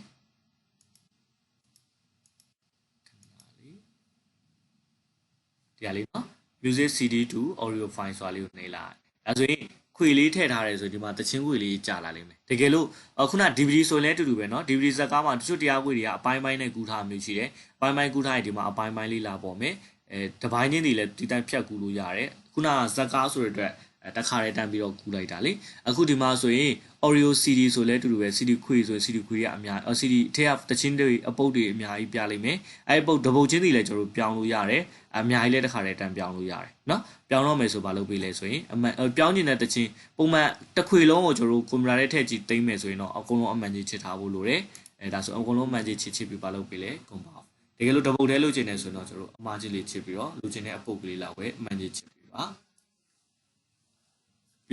ဒီဟာလေးနော် music CD to audio file ဆိုတာလေးကိုနှိပ်လိုက်အဲဆိုရင် ခွေလေးထည့်ထားတယ်ဆိုဒီမှာတချင်းခွေလေးကြာလာလိမ့်မယ်တကယ်လို့ခုန DVD ဆိုရင်လည်းအတူတူပဲเนาะ DVD ဇာတ်ကားမှာတချို့တရားခွေတွေကအပိုင်းပိုင်းနဲ့ကူးထားမျိုးရှိတယ်အပိုင်းပိုင်းကူးထားရင်ဒီမှာအပိုင်းပိုင်းလေးလာပေါ်မယ်အဲတပိုင်းချင်းတွေလည်းဒီတိုင်းဖြတ်ကူးလို့ရတယ်ခုနဇာတ်ကားဆိုတဲ့အတွက် တခါတည်းတန်းပြီးတော့ကူလိုက်တာလေအခုဒီမှာဆိုရင် Oreo CD ဆိုလဲတူတူပဲ CD ခွေဆိုရင် CD ခွေရအများ CD အထက်ကတချင်းတွေအပုတ်တွေအများကြီးပြလိုက်မယ်အဲ့အပုတ်တပုတ်ချင်းတွေလည်းကျွန်တော်တို့ပြောင်းလို့ရတယ်အများကြီးလည်းတခါတည်းတန်းပြောင်းလို့ရတယ်နော်ပြောင်းတော့မယ်ဆိုဘာလုပ်ပေးလဲဆိုရင်အမှန်ပြောင်းနေတဲ့တချင်းပုံမှန်တစ်ခွေလုံးကိုကျွန်တော်တို့ကွန်ပျူတာထဲထည့်ကြည့်သိမ်းမယ်ဆိုရင်တော့အကုန်လုံးအမှန်ကြီးချစ်ထားဖို့လိုတယ်အဲဒါဆိုအကုန်လုံးအမှန်ကြီးချစ်ချစ်ပြီးဘာလုပ်ပေးလဲကွန်ပါတကယ်လို့တပုတ်တည်းလုပ်ချင်တယ်ဆိုရင်တော့ကျွန်တော်တို့အမှားကြီးလေးချစ်ပြီးတော့လိုချင်တဲ့အပုတ်ကလေးလောက်ပဲအမှန်ကြီးချစ်ပြီးပါ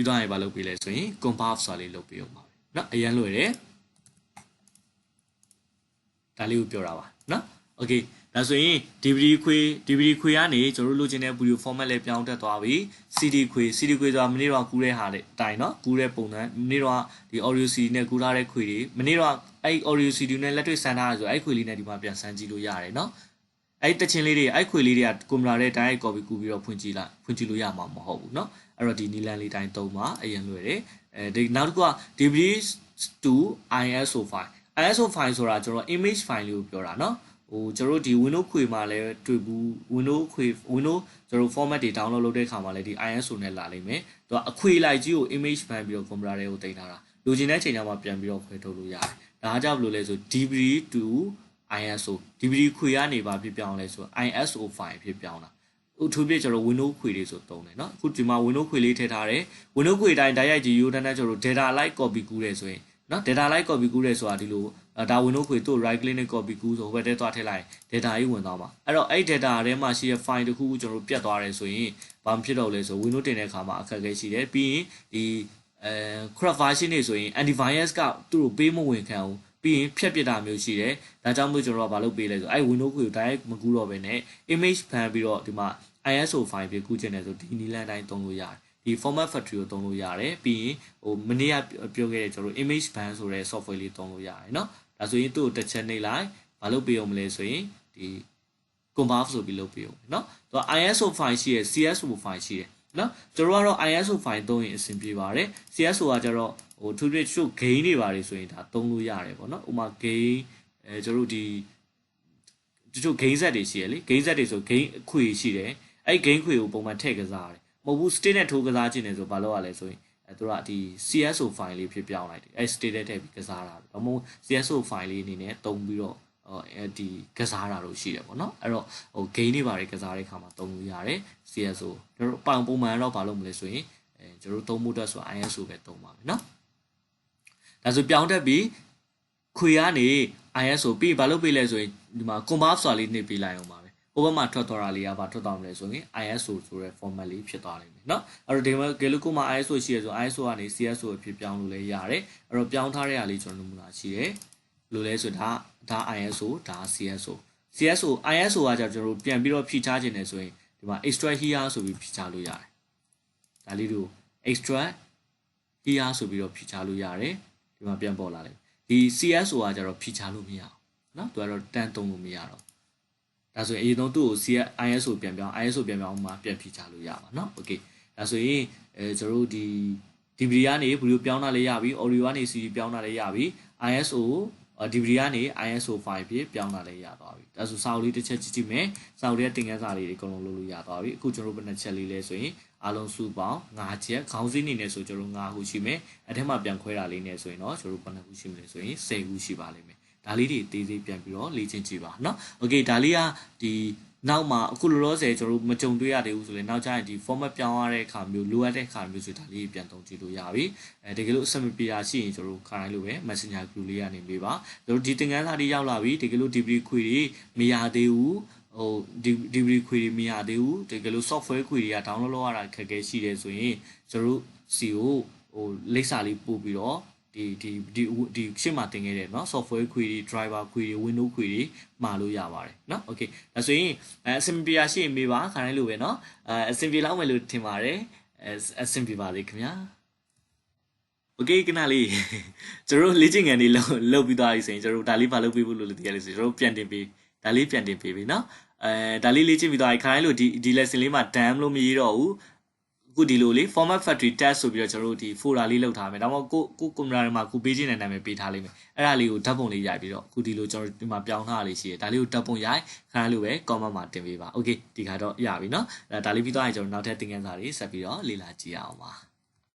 ပြီးတော့ရင်ဘာလုပ်ပေးလဲဆိုရင် compare ဆိုတာလေးလုပ်ပေးအောင်ပါเนาะအရင်လွယ်တယ်ဒါလေးကိုပြောတာပါเนาะ okay ဒါဆိုရင် DVD ခွေ DVD ခွေကနေကျွန်တော်တို့လိုချင်တဲ့ video format လေးပြောင်းတက်သွားပြီ CD ခွေ CD ခွေဆိုတာမနေ့တော့ကူးတဲ့ဟာတဲ့အတိုင်းเนาะကူးတဲ့ပုံစံမနေ့တော့ဒီ audio CD နဲ့ကူးထားတဲ့ခွေတွေမနေ့တော့အဲ့ audio CD နဲ့လက်တွေ့ဆန်းထားရဆိုအဲ့ခွေလေးနဲ့ဒီမှာပြန်ဆန်းကြည့်လို့ရတယ်เนาะအဲ့တချင်လေးတွေအဲ့ခွေလေးတွေကကွန်ပျူတာထဲ direct copy ကူးပြီးတော့ဖွင့်ကြည့်လိုက်ဖွင့်ကြည့်လို့ရမှာမဟုတ်ဘူးเนาะ အဲ့တော့ဒီနီလန်လေးတိုင်းသုံးပါအရင်လွယ်တယ်အဲဒီနောက်တစ်ခုက DVD to ISO file ISO file ဆိုတာကျွန်တော် image file လေးကိုပြောတာเนาะဟိုကျွန်တော်တို့ဒီ Windows ခွေမှာလည်းတွေ့ဘူး Windows ခွေ Windows ကျွန်တော် format တွေ download လုပ်တဲ့ခါမှာလည်းဒီ ISO နဲ့လာလိမ့်မယ်သူကအခွေလိုက်ကြီးကို image ဖန်ပြီးတော့ computer တွေကိုတင်ထားတာလိုချင်တဲ့ချိန်ကျမှပြန်ပြီးတော့ခွဲထုတ်လို့ရတယ်ဒါကြောင့်ဘယ်လိုလဲဆို DVD to ISO DVD ခွေကနေပါဖြစ်ပြောင်းလဲဆို ISO file ဖြစ်ပြောင်းတာ ဟိုသူပြကျွန်တော် window ခွေလေးဆိုတုံးတယ်เนาะအခုဒီမှာ window ခွေလေးထည့်ထားတယ် window ခွေတိုင်းတိုက်ရိုက်ကြည့်ယူတန်းတန်းကျွန်တော် data like copy ကူးတယ်ဆိုရင်เนาะ data like copy ကူးတယ်ဆိုတာဒီလိုဒါ window ခွေသူ့ right click နဲ့ copy ကူးဆိုဟိုဘက်ထဲသွားထည့်လိုက် data ကြီးဝင်သွားမှာအဲ့တော့အဲ့ data ထဲမှာရှိတဲ့ file တစ်ခုခုကျွန်တော်ပြတ်သွားတယ်ဆိုရင်ဘာမှဖြစ်တော့လဲဆို window တင်တဲ့အခါမှာအခက်အခဲရှိတယ်ပြီးရင်ဒီအဲ craft version တွေဆိုရင် antivirus ကသူ့ကိုပေးမဝင်ခံဘူးပြီးရင်ဖြတ်ပစ်တာမျိုးရှိတယ်ဒါကြောင့်မို့ကျွန်တော်ကဘာလုပ်ပေးလဲဆိုအဲ့ window ခွေကို direct မကူးတော့ဘဲနဲ့ image ဖန်ပြီးတော့ဒီမှာ ISO file ပြကူးချင်တယ်ဆိုဒီနီလန်တိုင်းသုံးလို့ရတယ်ဒီ format factory ကိုသုံးလို့ရတယ်ပြီးရင်ဟိုမနေ့ကပြောခဲ့တဲ့ကျွန်တော် image ban ဆိုတဲ့ software လေးသုံးလို့ရတယ်เนาะဒါဆိုရင်သူ့ကိုတစ်ချက်နှိပ်လိုက်မလုပ်ပေးအောင်မလဲဆိုရင်ဒီ converf ဆိုပြီးလုပ်ပေးအောင်เนาะသူက ISO file ရှိရယ် CSO file ရှိတယ်နော်ကျွန်တော်ကတော့ ISO file သုံးရင်အဆင်ပြေပါတယ် CSO ကကျတော့ဟို to the show gain တွေပါတယ်ဆိုရင်ဒါသုံးလို့ရတယ်ပေါ့နော်ဥပမာ gain အဲကျွန်တော်တို့ဒီတချို့ gain set တွေရှိရလေ gain set တွေဆို gain အခွေရှိတယ် အဲ့ gain ခွေကိုပုံမှန်ထည့်ကစားရတယ်မဟုတ်ဘူး state နဲ့ထိုးကစားခြင်းတယ်ဆိုဘာလို့ရလဲဆိုရင်အဲတို့ကဒီ CSO file လေးဖြစ်ပြောင်းလိုက်တယ်အဲ state နဲ့ထည့်ပြီးကစားတာဘာမို့ CSO file လေးအနေနဲ့တုံးပြီးတော့အဲဒီကစားတာလို့ရှိတယ်ပေါ့နော်အဲ့တော့ဟို gain တွေပါတယ်ကစားတဲ့ခါမှာတုံးလို့ရတယ် CSO ကျွန်တော်ပိုင်ပုံမှန်တော့ဘာလို့မလဲဆိုရင်အဲကျွန်တော်သုံးဖို့အတွက်ဆို ISO ပဲသုံးပါမယ်နော်ဒါဆိုပြောင်းတက်ပြီးခွေကနေ ISO ပြီးဘာလို့ပေးလဲဆိုရင်ဒီမှာ convert ဆိုတာလေးနှိပ်ပေးလိုက်အောင်ပါပဲ ဟိုဘက်မှာထွက်သွားတာလေးကဘာထွက်သွားမလဲဆိုရင် ISO ဆိုတဲ့ format လေးဖြစ်သွားလိမ့်မယ်เนาะအဲ့တော့ဒီမှာဂေလူကိုမှာ ISO ရှိရဆို ISO ကနေ CSO အဖြစ်ပြောင်းလို့လည်းရတယ်အဲ့တော့ပြောင်းထားတဲ့ဟာလေးကျွန်တော်နမူနာရှိတယ်လို့လဲဆိုဒါဒါ ISO ဒါ CSO CSO ISO ကကြကျွန်တော်တို့ပြန်ပြီးတော့ဖြည့်ချခြင်းတယ်ဆိုရင်ဒီမှာ extract here ဆိုပြီးဖြည့်ချလို့ရတယ်ဒါလေးတို့ extract here ဆိုပြီးတော့ဖြည့်ချလို့ရတယ်ဒီမှာပြန်ပေါ်လာတယ်ဒီ CSO ကကြတော့ဖြည့်ချလို့မရအောင်เนาะသူကတော့တန်းသုံးလို့မရတော့ ဒါဆိုရင်အရင်ဆုံးသူ့ကို CS ISO ပြန်ပြောင်း ISO ပြန်ပြောင်းမှပြန်ဖြည့်ချလို့ရပါเนาะ okay ဒါဆိုရင်အဲကျွန်တော်တို့ဒီ DVD ကနေ video ပြောင်းတာလည်းရပြီ audio ကနေ CD ပြောင်းတာလည်းရပြီ ISO DVD ကနေ ISO file ဖြစ်ပြောင်းတာလည်းရသွားပြီဒါဆိုစာအုပ်လေးတစ်ချက်ကြည့်ကြည့်မယ်စာအုပ်လေးသင်ခန်းစာလေးတွေအကုန်လုံးလုပ်လို့ရသွားပြီအခုကျွန်တော်တို့ဘယ်နှချက်လေးလဲဆိုရင်အားလုံးစုပေါင်း9ချက်ခေါင်းစည်းနေနေဆိုကျွန်တော်9ခုရှိမယ်အထက်မှာပြန်ခွဲတာလေးနေဆိုရင်တော့ကျွန်တော်တို့ဘယ်နှခုရှိမလဲဆိုရင်10ခုရှိပါလိမ့်မယ် ဒါလေးတွေအသေးသေးပြန်ပြီးတော့လေ့ကျင့်ကြည့်ပါเนาะโอเคဒါလေးကဒီနောက်မှာအခုလောလောဆယ်ကျွန်တော်တို့မကြုံတွေ့ရသေးဘူးဆိုရင်နောက်ကျရင်ဒီ format ပြောင်းရတဲ့အခါမျိုးလိုအပ်တဲ့အခါမျိုးဆိုဒါလေးပြန်သုံးကြည့်လို့ရပြီအဲတကယ်လို့အဆင်မပြေတာရှိရင်ကျွန်တော်တို့ခါတိုင်းလိုပဲ Messenger group လေးကနေပေးပါကျွန်တော်ဒီသင်ခန်းစာလေးရောက်လာပြီတကယ်လို့ degree query မရသေးဘူးဟို degree query မရသေးဘူးတကယ်လို့ software query က download လုပ်ရတာခက်ခဲရှိတယ်ဆိုရင်ကျွန်တော်တို့ စီကိုဟိုလိပ်စာလေးပို့ပြီးတော့ ဒီဒီဒီဒီရှင်းမှာတင်ခဲ့တဲ့เนาะ software query driver query window query မှာလို့ရပါတယ်เนาะ okay ဒါဆိုရင်အဲအဆင်ပြေရရှိရင်မေးပါခါတိုင်းလိုပဲเนาะအဲအဆင်ပြေလောက်မယ်လို့ထင်ပါတယ်အဲအဆင်ပြေပါလေခင်ဗျာ okay ကနလေးကျွန်တော်လေ့ကျင့်ခန်းလေးလုပ်လုပ်ပြီးသွားပြီဆိုရင်ကျွန်တော်ဒါလေးမလုပ်ပြီးဘူးလို့လည်းသိရလို့ဆိုကျွန်တော်ပြန်တင်ပေးဒါလေးပြန်တင်ပေးပြီเนาะအဲဒါလေးလေ့ကျင့်ပြီးသွားပြီခါတိုင်းလိုဒီဒီ lesson လေးမှာ dam လို့မရတော့ဘူး အခုဒီလိုလေ format factory test ဆိုပြီးတော့ကျွန်တော်တို့ဒီ folder လေးလောက်ထားမယ်ဒါမှမဟုတ်ကိုကိုကွန်ပျူတာတွေမှာကိုပေးခြင်းတဲ့နာမည်ပေးထားလိမ့်မယ်အဲ့ဒါလေးကိုဓာတ်ပုံလေးရိုက်ပြီးတော့အခုဒီလိုကျွန်တော်ဒီမှာပြောင်းထားလေးရှိတယ်ဒါလေးကိုဓာတ်ပုံရိုက်ခါလိုပဲ comment မှာတင်ပေးပါ okay ဒီခါတော့ရပြီเนาะအဲဒါလေးပြီးသွားရင်ကျွန်တော်နောက်ထပ်သင်ခန်းစာတွေဆက်ပြီးတော့လေ့လာကြည့်အောင်ပါ